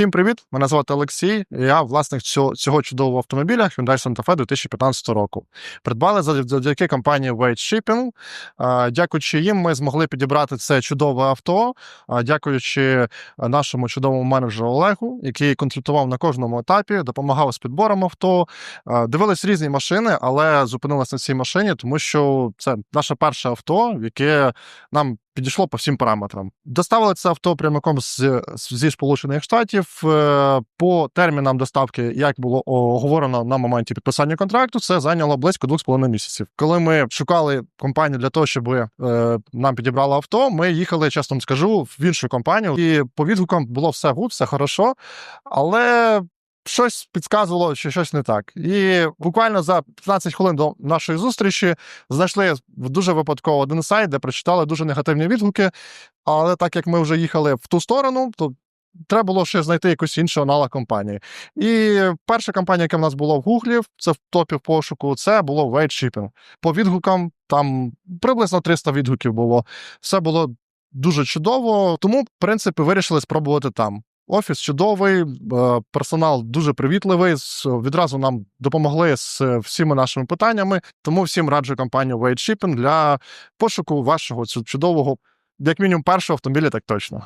Всім привіт! Мене звати Олексій. Я власник цього, чудового автомобіля Hyundai Santa Fe 2015 року. Придбали завдя- завдяки компанії Wade Shipping. Дякуючи їм, ми змогли підібрати це чудове авто. Дякуючи нашому чудовому менеджеру Олегу, який консультував на кожному етапі, допомагав з підбором авто. Дивились різні машини, але зупинились на цій машині, тому що це наше перше авто, яке нам підійшло по всім параметрам. Доставили це авто прямиком з, зі Сполучених Штатів. Е, По термінам доставки, як було оговорено на моменті підписання контракту, це зайняло близько 2,5 місяців. Коли ми шукали компанію для того, щоб е, нам підібрало авто, ми їхали, чесно скажу, в іншу компанію, і по відгукам було все гуд, все хорошо, але. Щось підказувало, що щось не так. І буквально за 15 хвилин до нашої зустрічі знайшли дуже випадково один сайт, де прочитали дуже негативні відгуки. Але так як ми вже їхали в ту сторону, то треба було ще знайти якусь іншу аналог компанії. І перша компанія, яка в нас була в Гуглі, це в топі в пошуку, це було Wade Shipping. По відгукам там приблизно 300 відгуків було. Все було дуже чудово, тому, в принципі, вирішили спробувати там. Офіс чудовий, е, персонал дуже привітливий. Відразу нам допомогли з всіми всіма нашими питаннями. Тому всім раджу компанію Wade Shipping для пошуку вашого чудового, як мінімум, першого автомобіля, так точно.